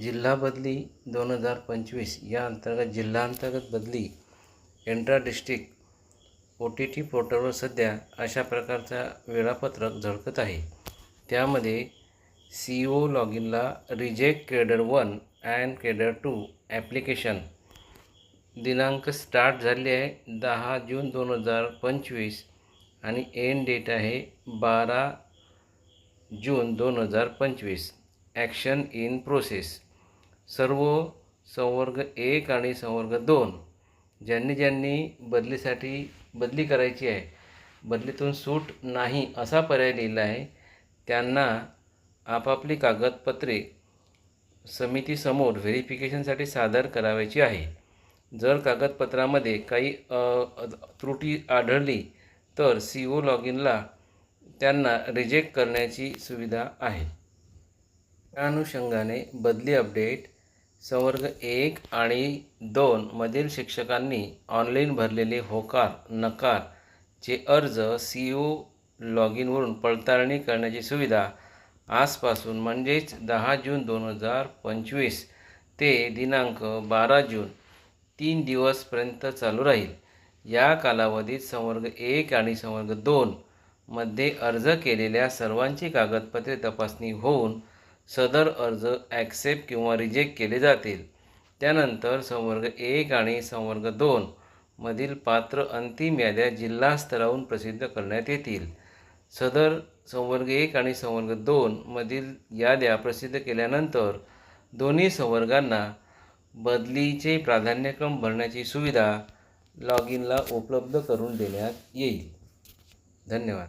जिल्हा बदली दोन हजार पंचवीस या अंतर्गत जिल्हांतर्गत बदली intra district O T T पोर्टलवर सध्या अशा प्रकारचा वेळापत्रक झळकत आहे. त्यामध्ये C O log इनला reject cadre one and cadre two application दिनांक स्टार्ट झाले आहे दहा जून दोन हजार पंचवीस आणि एंड डेट आहे बारा जून दोन हजार पंचवीस. ॲक्शन इन प्रोसेस सर्व संवर्ग एक आणि संवर्ग दोन ज्यांनी ज्यांनी बदलीसाठी बदली करायची आहे बदलीतून सूट नाही असा पर्याय लिहिला आहे त्यांना आपापली कागदपत्रे समितीसमोर व्हेरिफिकेशनसाठी सादर करावयाची आहे. जर कागदपत्रामध्ये काही त्रुटी आढळली तर सी ओ लॉग इनला त्यांना रिजेक्ट करण्याची सुविधा आहे. त्या अनुषंगाने बदली अपडेट संवर्ग एक आणि दोन मधील शिक्षकांनी ऑनलाईन भरलेले होकार नकारचे अर्ज सी ओ लॉग इनवरून पडताळणी करण्याची सुविधा आजपासून म्हणजेच दहा जून दोन हजार पंचवीस ते दिनांक बारा जून तीन दिवसपर्यंत चालू राहील. या कालावधीत संवर्ग एक आणि संवर्ग दोनमध्ये अर्ज केलेल्या सर्वांची कागदपत्रे तपासणी होऊन सदर अर्ज ॲक्सेप्ट किंवा रिजेक्ट केले जातील. त्यानंतर संवर्ग एक आणि संवर्ग दोन मधील पात्र अंतिम याद्या जिल्हा स्तरावरून प्रसिद्ध करण्यात येतील. सदर संवर्ग एक आणि संवर्ग दोन मधील याद्या प्रसिद्ध केल्यानंतर दोन्ही संवर्गांना बदलीचे प्राधान्यक्रम भरण्याची सुविधा लॉग इनला उपलब्ध करून देण्यात येईल. धन्यवाद.